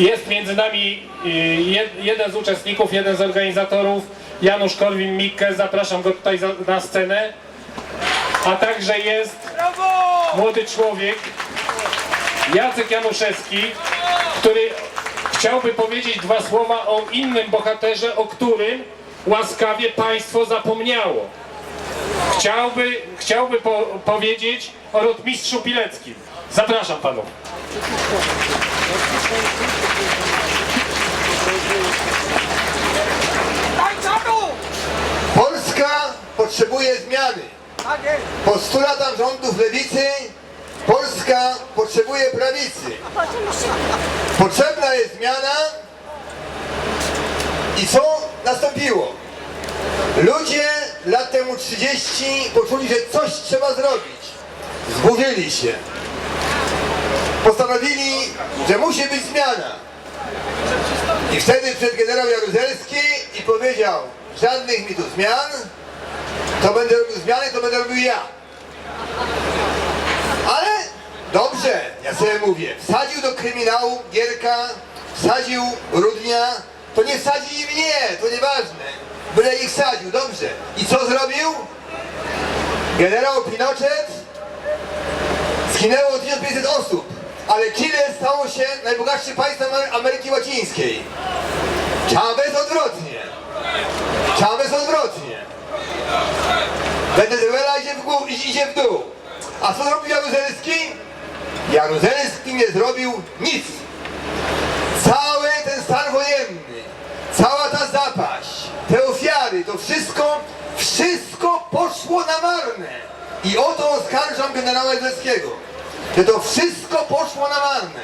Jest między nami y, jed- jeden z uczestników, jeden z organizatorów, Janusz Korwin-Mikke, zapraszam go tutaj na scenę. A także jest młody człowiek, Jacek Januszewski, który chciałby powiedzieć dwa słowa o innym bohaterze, o którym łaskawie państwo zapomniało. Chciałby, chciałby po, powiedzieć o rotmistrzu Pileckim. Zapraszam panów. Polska potrzebuje zmiany. Po 100 latach rządów lewicy Polska potrzebuje prawicy. Potrzebna jest zmiana i co nastąpiło? Ludzie lat temu 30 poczuli, że coś trzeba zrobić. Zburzyli się. Postanowili, że musi być zmiana. I wtedy przed generał Jaruzelski i powiedział, żadnych mi tu zmian, to będę robił zmiany, to będę robił ja. Ale dobrze, ja sobie mówię, wsadził do kryminału Gierka, wsadził Rudnia, to nie wsadzi i mnie, to nieważne. Byle ich wsadził, dobrze. I co zrobił? Generał Pinochet zginęło 1500 osób, ale Chile stało się najbogatszym państwem Amery- Ameryki Łacińskiej. Chavez odwrotnie. Chavez odwrotnie. Wenezuela idzie w, gó- idzie w dół. A co zrobił Jaruzelski? Jaruzelski nie zrobił nic. Cały ten stan wojenny, cała ta zapaść, te ofiary, to wszystko, wszystko poszło na marne. I o to oskarżam generała Jaruzelskiego, że to wszystko poszło na marne.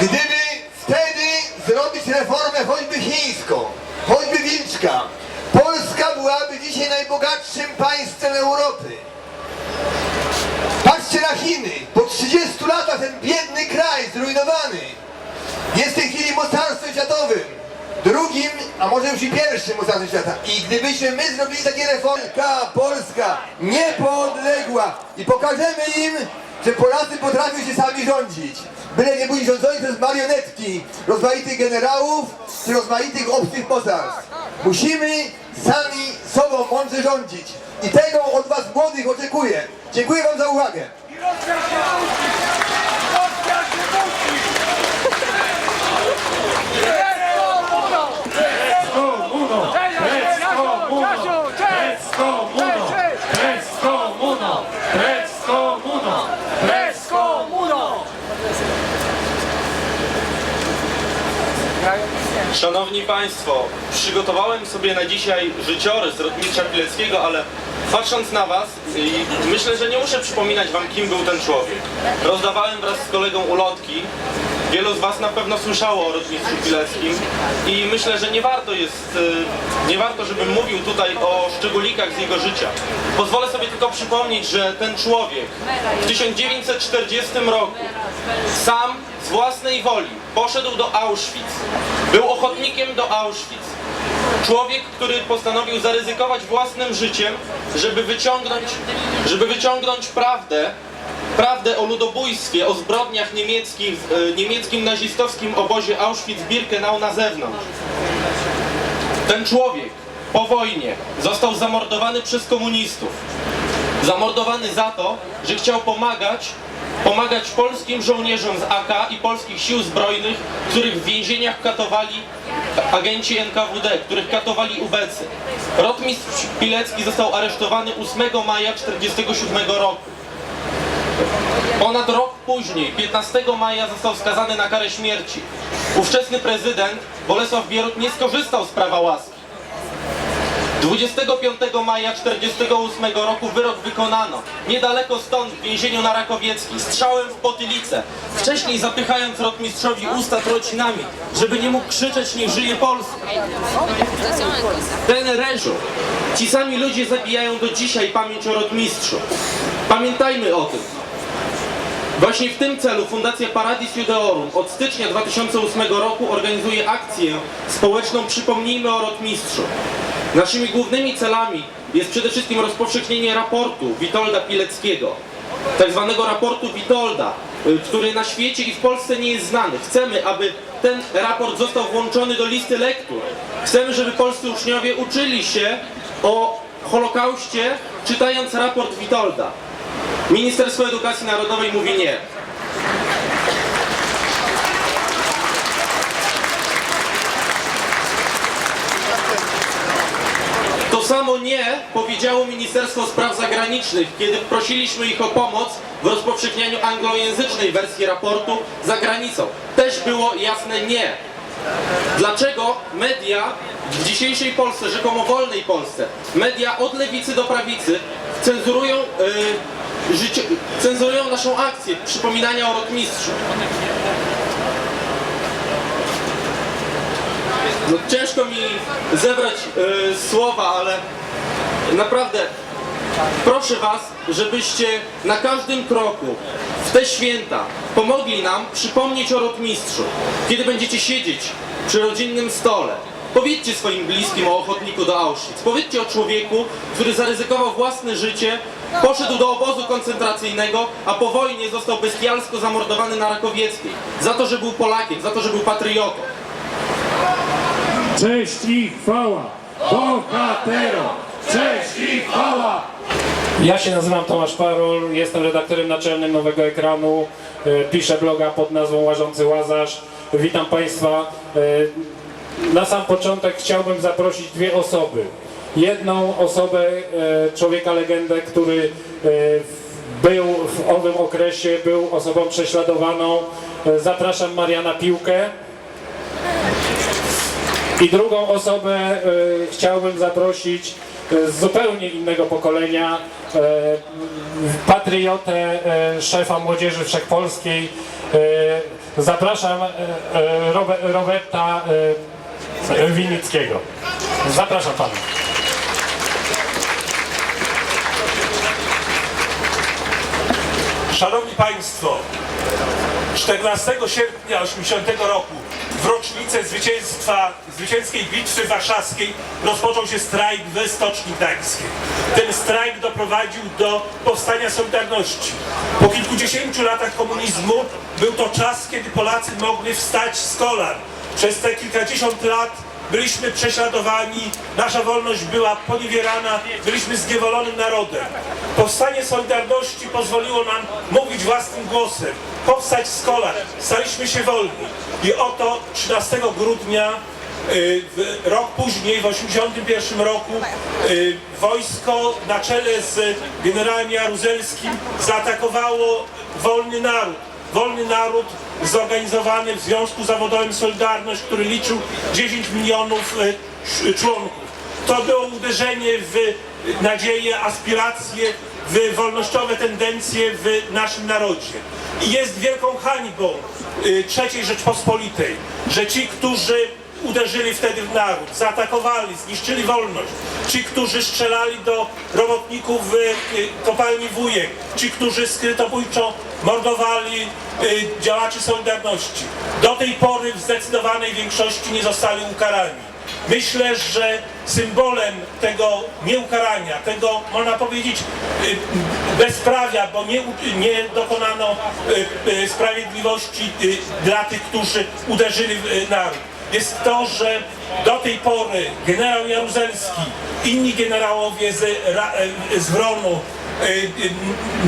Gdyby wtedy zrobić reformę choćby chińską, choćby wilczka, najbogatszym państwem Europy. Patrzcie na Chiny. Po 30 latach ten biedny kraj zrujnowany jest w tej chwili mocarstwem światowym. Drugim, a może już i pierwszym mocarstwem świata. I gdybyśmy my zrobili takie reformy, Polska, niepodległa i pokażemy im, że Polacy potrafią się sami rządzić. Byle nie byli rządzeni przez marionetki rozmaitych generałów czy rozmaitych obcych mocarstw. Musimy sami sobą mądrze rządzić. I tego od was młodych oczekuję. Dziękuję wam za uwagę. Szanowni Państwo, przygotowałem sobie na dzisiaj życiorys Rotmistrza Pileckiego, ale patrząc na Was, myślę, że nie muszę przypominać Wam, kim był ten człowiek. Rozdawałem wraz z kolegą ulotki. Wielu z Was na pewno słyszało o Rotmistrzu Pileckim i myślę, że nie warto jest, y, nie warto, żebym mówił tutaj o szczególikach z jego życia. Pozwolę sobie tylko przypomnieć, że ten człowiek w 1940 roku sam z własnej woli poszedł do Auschwitz. Był ochotnikiem do Auschwitz. Człowiek, który postanowił zaryzykować własnym życiem, żeby wyciągnąć, żeby wyciągnąć prawdę, prawdę o ludobójstwie, o zbrodniach niemieckich, w e, niemieckim nazistowskim obozie Auschwitz-Birkenau na zewnątrz. Ten człowiek po wojnie został zamordowany przez komunistów. Zamordowany za to, że chciał pomagać, pomagać polskim żołnierzom z AK i polskich sił zbrojnych, których w więzieniach katowali agenci NKWD, których katowali ubecy. Rotmistrz Pilecki został aresztowany 8 maja 1947 roku. Ponad rok później, 15 maja, został skazany na karę śmierci. Ówczesny prezydent Bolesław Bierut nie skorzystał z prawa łaski. 25 maja 1948 roku wyrok wykonano. Niedaleko stąd, w więzieniu na Rakowiecki, strzałem w potylicę. Wcześniej zapychając rotmistrzowi usta trocinami, żeby nie mógł krzyczeć, niech żyje Polska. Ten reżim, ci sami ludzie zabijają do dzisiaj pamięć o rotmistrzu. Pamiętajmy o tym. Właśnie w tym celu Fundacja Paradis Judeorum od stycznia 2008 roku organizuje akcję społeczną Przypomnijmy o Rotmistrzu. Naszymi głównymi celami jest przede wszystkim rozpowszechnienie raportu Witolda Pileckiego, tak zwanego raportu Witolda, y, który na świecie i w Polsce nie jest znany. Chcemy, aby ten raport został włączony do listy lektur. Chcemy, żeby polscy uczniowie uczyli się o Holokauście, czytając raport Witolda. Ministerstwo Edukacji Narodowej mówi nie. Samo nie powiedziało Ministerstwo Spraw Zagranicznych, kiedy prosiliśmy ich o pomoc w rozpowszechnianiu anglojęzycznej wersji raportu za granicą. Też było jasne nie. Dlaczego media w dzisiejszej Polsce, rzekomo wolnej Polsce, media od lewicy do prawicy cenzurują, yy, cenzurują naszą akcję przypominania o rotmistrzu? No, ciężko mi zebrać e, słowa, ale naprawdę proszę Was, żebyście na każdym kroku w te święta pomogli nam przypomnieć o rotmistrzu. Kiedy będziecie siedzieć przy rodzinnym stole, powiedzcie swoim bliskim o ochotniku do Auschwitz. Powiedzcie o człowieku, który zaryzykował własne życie, poszedł do obozu koncentracyjnego, a po wojnie został bestialsko zamordowany na Rakowieckiej. Za to, że był Polakiem, za to, że był patriotą. Cześć i chwała bohaterom! Cześć i chwała! Ja się nazywam Tomasz Parol, jestem redaktorem naczelnym Nowego Ekranu, e, piszę bloga pod nazwą Łażący Łazarz. Witam Państwa. E, Na sam początek chciałbym zaprosić dwie osoby. Jedną osobę, e, człowieka legendę, który był w owym okresie, był osobą prześladowaną. Zapraszam Mariana Piłkę. I drugą osobę y, chciałbym zaprosić y, z zupełnie innego pokolenia, y, patriotę, szefa Młodzieży Wszechpolskiej. Zapraszam Robe, Roberta Winickiego. Zapraszam pana. Szanowni Państwo, 14 sierpnia 80 roku w rocznicę zwycięstwa, zwycięskiej bitwy warszawskiej rozpoczął się strajk we Stoczni Gdańskiej. Ten strajk doprowadził do powstania Solidarności. Po kilkudziesięciu latach komunizmu był to czas, kiedy Polacy mogli wstać z kolan. Przez te kilkadziesiąt lat byliśmy prześladowani, nasza wolność była poniewierana, byliśmy zniewolonym narodem. Powstanie Solidarności pozwoliło nam mówić własnym głosem, powstać z kolan, staliśmy się wolni. I oto 13 grudnia, y, rok później, w 81 roku, y, wojsko na czele z generałem Jaruzelskim zaatakowało wolny naród. Wolny naród zorganizowany w Związku Zawodowym Solidarność, który liczył 10 milionów sz- członków. To było uderzenie w nadzieje, aspiracje, w wolnościowe tendencje w naszym narodzie. I jest wielką hańbą e, III Rzeczpospolitej, że ci, którzy uderzyli wtedy w naród, zaatakowali, zniszczyli wolność. Ci, którzy strzelali do robotników w y, kopalni Wujek, ci, którzy skrytobójczo mordowali y, działaczy Solidarności. Do tej pory w zdecydowanej większości nie zostali ukarani. Myślę, że symbolem tego nieukarania, tego można powiedzieć y, bezprawia, bo nie, nie dokonano y, y, sprawiedliwości dla tych, którzy uderzyli w naród jest to, że do tej pory generał Jaruzelski, inni generałowie z, z Wronu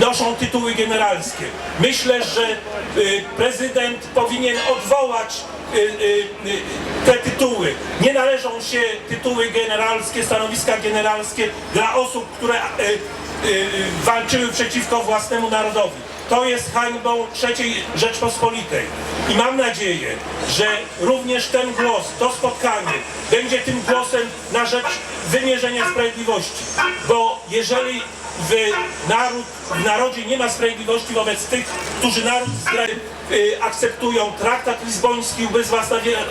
noszą tytuły generalskie. Myślę, że prezydent powinien odwołać te tytuły. Nie należą się tytuły generalskie, stanowiska generalskie dla osób, które walczyły przeciwko własnemu narodowi. To jest hańbą III Rzeczpospolitej. I mam nadzieję, że również ten głos, to spotkanie będzie tym głosem na rzecz wymierzenia sprawiedliwości. Bo jeżeli w, naród, w narodzie nie ma sprawiedliwości wobec tych, którzy naród zdrady, y, akceptują traktat lizboński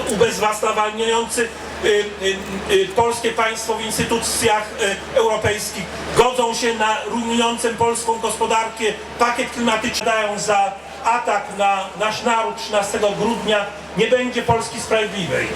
ubezwłasnawalniający y, y, y, polskie państwo w instytucjach y, europejskich, godzą się na rujnującą polską gospodarkę. Pakiet klimatyczny, dają za atak na nasz naród 13 grudnia, nie będzie Polski sprawiedliwej.